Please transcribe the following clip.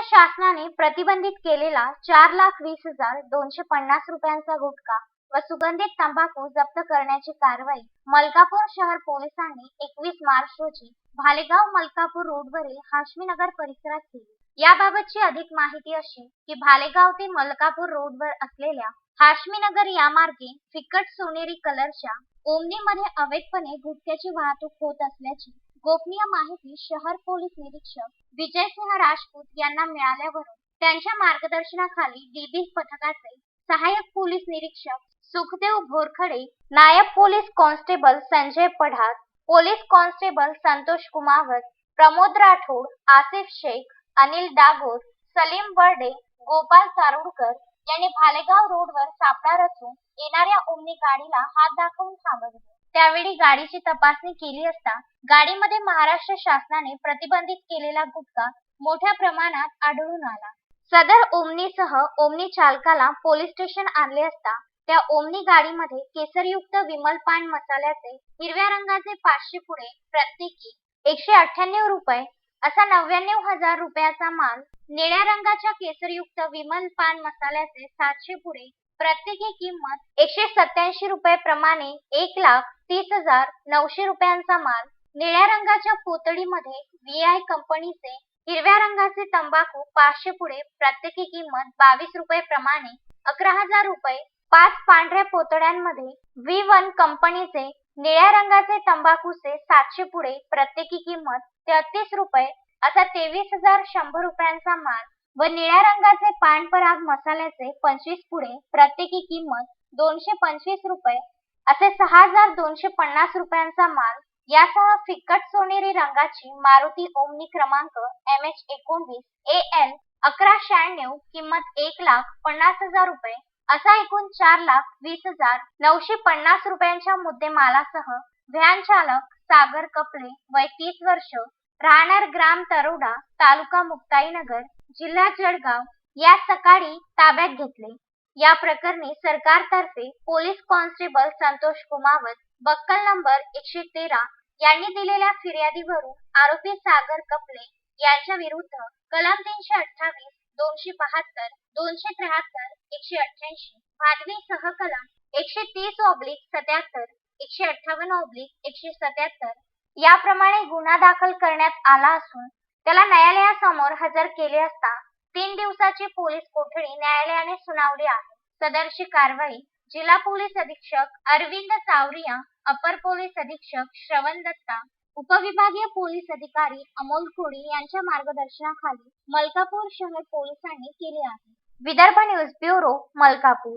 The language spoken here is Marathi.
महाराष्ट्र शासनाने प्रतिबंधित केलेला चार लाख वीस हजार दोनशे पन्नास रुपयांचा गुटखा व सुगंधित तंबाखू जप्त करण्याची कारवाई मलकापूर शहर पोलिसांनी एकवीस मार्च रोजी भालेगाव मलकापूर रोडवरील हाशमीनगर परिसरात केली. याबाबतची अधिक माहिती अशी की भालेगाव ते मलकापूर रोडवर असलेल्या हाशमीनगर या मार्गे फिकट सोनेरी कलरच्या ओमनीमध्ये अवैधपणे गुटख्याची वाहतूक होत असल्याची गोपनीय माहिती शहर पोलीस निरीक्षक विजयसिंह राजपूत यांना मिळाल्यावरून त्यांच्या मार्गदर्शनाखाली डीबी पथकाचे सहाय्यक पोलीस निरीक्षक सुखदेव भोरखडे नायब police constable Sanjay Padhar police constable Santosh Kumawat Pramod Rathod Asif Shaikh Anil Dagor Salim Barde Gopal Charodkar यांनी भालेगाव रोडवर सापळा रचून येणाऱ्या ओमनी गाडीला हात दाखवून थांबविले. त्यावेळी गाडीची तपासणी केली असता गाडीमध्ये महाराष्ट्र शासनाने प्रतिबंधित केलेला गुटखा मोठ्या प्रमाणात आढळून आला. सदर ओमनीसह ओमनी चालकाला पोलीस स्टेशन आणले असता त्या ओमनी गाडीमध्ये केसरयुक्त विमल पान मसाल्याचे हिरव्या रंगाचे पाचशे पुढे प्रत्येकी एकशे अठ्ठ्याण्णव रुपये असा नव्याण्णव हजार रुपयाचा माल निळ्या रंगाच्या केसरयुक्त विमल पान मसाल्याचे सातशे पुढे प्रत्येकी किंमत एकशे सत्याऐंशी रुपये प्रमाणे एक लाख तीस हजार नऊशे रुपयांचा माल निळ्या रंगाच्या पोतडीमध्ये व्ही आय कंपनीचे हिरव्या रंगाचे तंबाखू पाचशे पुढे प्रत्येकी किंमत बावीस रुपये प्रमाणे अकरा हजार रुपये पाच पांढऱ्या पोतड्यांमध्ये व्ही वन कंपनीचे निळ्या रंगाचे तंबाखूचे सातशे पुढे प्रत्येकी किंमत तेहतीस रुपये असा तेवीस हजार शंभर रुपयांचा माल व निळ्या रंगाचे पान पराग मसाल्याचे पंचवीस पुडे प्रत्येकी किंमत दोनशे पंचवीस रुपये. असे सहा हजार दोनशे पन्नास रुपयांचा माल यासह फिकट सोनेरी रंगाची मारुती ओमनी क्रमांक एम एच एकोणवीस ए एल अकरा शहाण्णव किंमत एक लाख पन्नास हजार रुपये. असा एकूण चार लाख वीस हजार नऊशे पन्नास रुपयांच्या मुद्देमालासह व्हॅन चालक सागर कपले वय तीस वर्ष राहणार ग्राम तरोडा तालुका मुक्ताईनगर जिल्हा जळगाव या सकाळी ताब्यात घेतले. या प्रकरणी सरकारतर्फे police constable Santosh Kumawat buckle number एकशे तेरा यांनी दिलेल्या फिर्यादीवरून आरोपी सागर कपले यांच्या विरुद्ध कलम तीनशे अठ्ठावीस दोनशे बहात्तर दोनशे त्र्याहत्तर एकशे अठ्ठ्याऐंशी भादवी सहकलम एकशे तीस ऑब्लिक सत्याहत्तर एकशे अठ्ठावन्न ऑब्लिक एकशे सत्याहत्तर याप्रमाणे गुन्हा दाखल करण्यात आला असून त्याला न्यायालयासमोर हजर केले असता तीन दिवसाची पोलीस कोठडी न्यायालयाने सुनावली आहे. सदरची कारवाई जिल्हा पोलीस अधीक्षक अरविंद चावरिया अपर पोलीस अधीक्षक श्रवण दत्ता उपविभागीय पोलीस अधिकारी अमोल कोडी यांच्या मार्गदर्शनाखाली मलकापूर शहर पोलिसांनी केले आहे. Vidarbha news bureau Malkapur.